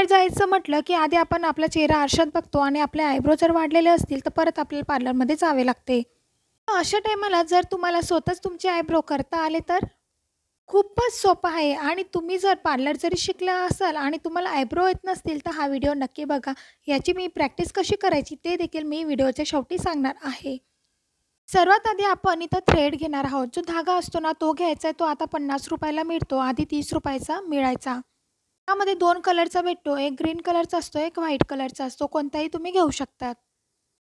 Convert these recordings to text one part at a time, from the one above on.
बाहेर जायचं म्हटलं की आधी आपण आपला चेहरा आरशात बघतो आणि आपले आयब्रो जर वाढलेले असतील तर परत आपल्याला पार्लरमध्ये जावे लागते. अशा टायमाला जर तुम्हाला स्वतःच तुमचे आयब्रो करता आले तर खूपच सोपं आहे. आणि तुम्ही जर पार्लर जरी शिकला असाल आणि तुम्हाला आयब्रो येत नसतील तर हा व्हिडिओ नक्की बघा. याची मी प्रॅक्टिस कशी करायची ते देखील मी व्हिडिओच्या शेवटी सांगणार आहे. सर्वात आधी आपण इथं थ्रेड घेणार आहोत. जो धागा असतो ना तो घ्यायचा आहे. तो आता पन्नास रुपयाला मिळतो. आधी तीस रुपयाचा मिळायचा. त्यामध्ये दोन कलरचा भेटतो. एक ग्रीन कलरचा असतो एक व्हाईट कलरचा असतो. कोणताही तुम्ही घेऊ शकतात.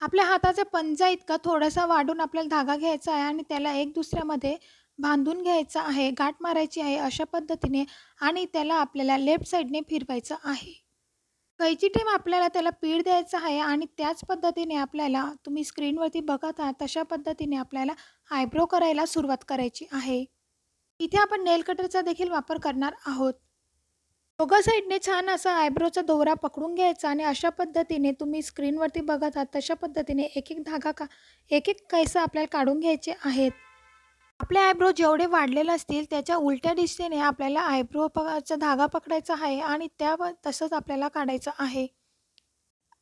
आपल्या हाताचा पंजा इतका थोडासा वाढून आपल्याला धागा घ्यायचा आहे आणि त्याला एक दुसऱ्यामध्ये बांधून घ्यायचा आहे गाठ मारायची आहे अशा पद्धतीने आणि त्याला आपल्याला लेफ्ट साईडने फिरवायचं आहे. कैची टीम आपल्याला त्याला पीठ द्यायचं आहे आणि त्याच पद्धतीने आपल्याला तुम्ही स्क्रीनवरती बघत आहात तशा पद्धतीने आपल्याला आयब्रो करायला सुरुवात करायची आहे. इथे आपण नेल कटरचा देखील वापर करणार आहोत. दोघं साईडने छान असा आयब्रोचा दोरा पकडून घ्यायचा आणि अशा पद्धतीने तुम्ही स्क्रीनवरती बघत आहात तशा पद्धतीने एक एक धागा का एक एक कैसा आपल्याला काढून घ्यायचे आहेत? आपले आयब्रो जेवढे वाढलेले असतील त्याच्या उलट्या दिशेने आपल्याला आयब्रो पचा धागा पकडायचा आहे आणि त्या तसंच आपल्याला काढायचं आहे.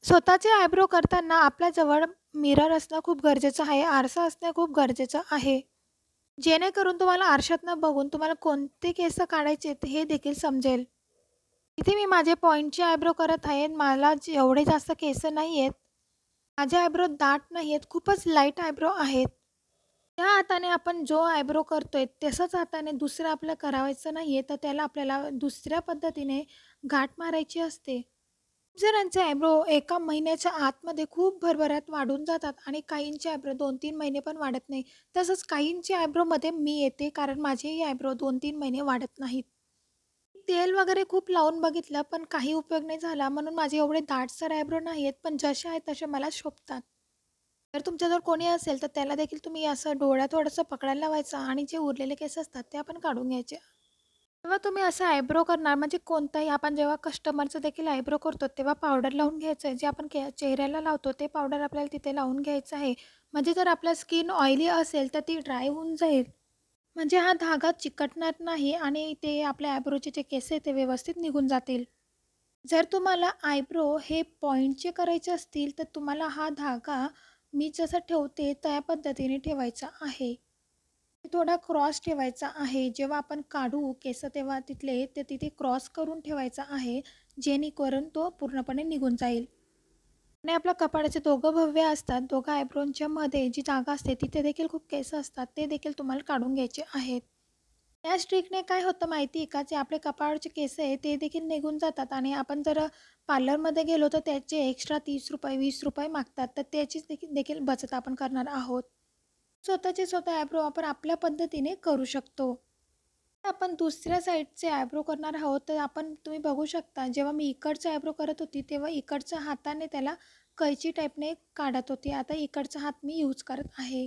स्वतःचे आयब्रो करताना आपल्याजवळ मिरर असणं खूप गरजेचं आहे आरसा असणं खूप गरजेचं आहे. जेणेकरून तुम्हाला आरशातनं बघून तुम्हाला कोणते केस काढायचे हे देखील समजेल. इथे मी माझे पॉईंटचे आयब्रो करत आहे. मला एवढे जास्त केस नाही आहेत. माझे आयब्रो दाट नाही आहेत. खूपच लाइट आयब्रो आहेत. त्या हाताने आपण जो आयब्रो करतो आहे तसंच हाताने दुसरं आपलं करावायचं नाही आहे तर त्याला आपल्याला दुसऱ्या पद्धतीने गाठ मारायची असते. खूप जणांचे आयब्रो एका महिन्याच्या आतमध्ये खूप भरभरात वाढून जातात आणि काहींचे आयब्रो दोन तीन महिने पण वाढत नाही. तसंच काहींचे आयब्रोमध्ये मी येते कारण माझेही आयब्रो दोन तीन महिने वाढत नाहीत. तेल वगैरे खूप लावून बघितलं पण काही उपयोग नाही झाला. म्हणून माझे एवढे दाटसर आयब्रो नाही आहेत पण जसे आहेत तसे मला शोभतात. जर तुमच्याजवळ कोणी असेल तर त्याला देखील तुम्ही असं डोळ्या थोडंसं पकडायला लावायचं आणि जे उरलेले केस असतात ते आपण काढून घ्यायचे. तेव्हा तुम्ही असं आयब्रो करणार म्हणजे कोणताही आपण जेव्हा कस्टमरचं देखील आयब्रो करतो तेव्हा पावडर लावून घ्यायचं आहे. जे आपण के चेहऱ्याला लावतो ते पावडर आपल्याला तिथे लावून घ्यायचं आहे. म्हणजे जर आपलं स्किन ऑइली असेल तर ती ड्राय होऊन जाईल. म्हणजे हा धागा चिकटणार नाही आणि ते आपल्या आयब्रोचे जे केस आहे ते व्यवस्थित निघून जातील. जर तुम्हाला आयब्रो हे पॉईंटचे करायचे असतील तर तुम्हाला हा धागा मी जसं ठेवते त्या पद्धतीने ठेवायचा आहे. थोडा क्रॉस ठेवायचा आहे. जेव्हा आपण काढू केस तेव्हा तिथले ते तिथे क्रॉस करून ठेवायचा आहे जेणेकरून तो पूर्णपणे निघून जाईल. आणि आपल्या कपाळाचे दोघं भव्य असतात दोघं आयब्रोनच्या मध्ये जी जागा असते तिथे देखील खूप केस असतात ते देखील तुम्हाला काढून घ्यायचे आहेत. त्या स्ट्रिकने काय होतं माहिती आहे का? जे आपले कपाळाचे केस आहे ते देखील निघून जातात आणि आपण जर पार्लरमध्ये गेलो तर त्याचे एक्स्ट्रा तीस रुपये वीस रुपये मागतात तर त्याचीच देखील देखील बचत आपण करणार आहोत. स्वतःचे स्वतः आयब्रो आपण आपल्या पद्धतीने करू शकतो. आपण दुसऱ्या साईडचे आयब्रो करणार आहोत. तर आपण तुम्ही बघू शकता जेव्हा मी इकडचं आयब्रो करत होती तेव्हा इकडच्या हाताने त्याला कैची टाईपने काढत होती. आता इकडचा हात मी यूज करत आहे.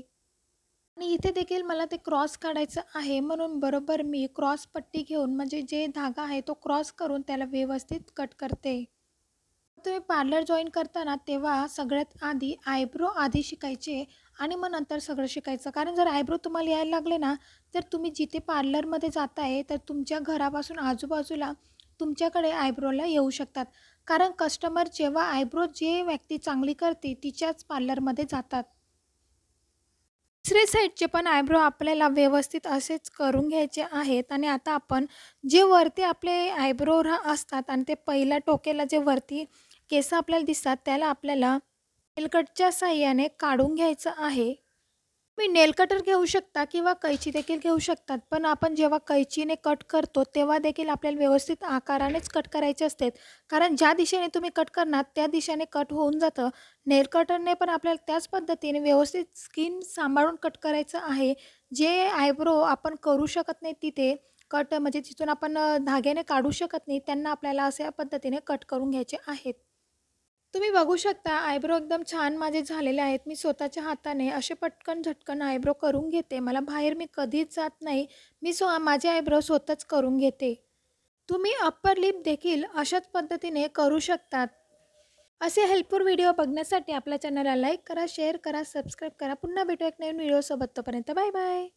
आणि इथे देखील मला ते क्रॉस काढायचं आहे. म्हणून बरोबर मी क्रॉस पट्टी घेऊन म्हणजे जे धागा आहे तो क्रॉस करून त्याला व्यवस्थित कट करते. तुम्ही पार्लर जॉईन करताना तेव्हा सगळ्यात आधी आयब्रो आधी शिकायचे. आणि मग नंतर सगळं शिकायचं. कारण जर आयब्रो तुम्हाला यायला लागले ना तर तुम्ही जिथे पार्लरमध्ये जात आहे तर तुमच्या घरापासून आजूबाजूला तुमच्याकडे आयब्रोला येऊ शकतात. कारण कस्टमर जेव्हा आयब्रो जे व्यक्ती चांगली करते तिच्याच पार्लरमध्ये जातात. दुसरे साईडचे पण आयब्रो आपल्याला व्यवस्थित असेच करून घ्यायचे आहेत. आणि आता आपण जे वरती आपले आयब्रो असतात आणि ते पहिल्या टोकेला जे वरती केस आपल्याला दिसतात त्याला आपल्याला नेलकटच्या साह्याने काढून घ्यायचं आहे. मी नेलकटर घेऊ शकता किंवा कैची देखील घेऊ शकतात पण आपण जेव्हा कैचीने कट करतो तेव्हा देखील आपल्याला व्यवस्थित आकारानेच कट करायचे असते. कारण ज्या दिशेने तुम्ही कट करणार त्या दिशेने कट होऊन जातं. नेलकटरने पण आपल्याला त्याच पद्धतीने व्यवस्थित स्किन सांभाळून कट करायचं आहे. जे आयब्रो आपण करू शकत नाही तिथे कट म्हणजे तिथून आपण धाग्याने काढू शकत नाही त्यांना आपल्याला अशा पद्धतीने कट करून घ्यायचे आहेत. तुम्ही बघू शकता आयब्रो एकदम छान माझे झालेले आहेत. मी स्वतःच्या हाताने असे पटकन झटकन आयब्रो करून घेते. मला बाहेर मी कधीच जात नाही. मी स्व माझे आयब्रो स्वतःच करून घेते. तुम्ही अप्पर लिप देखील अशाच पद्धतीने करू शकतात. असे हेल्पफुल व्हिडिओ बघण्यासाठी आपल्या चॅनलला लाईक करा शेअर करा सबस्क्राईब करा. पुन्हा भेटू एक नवीन व्हिडिओसोबत तोपर्यंत बाय बाय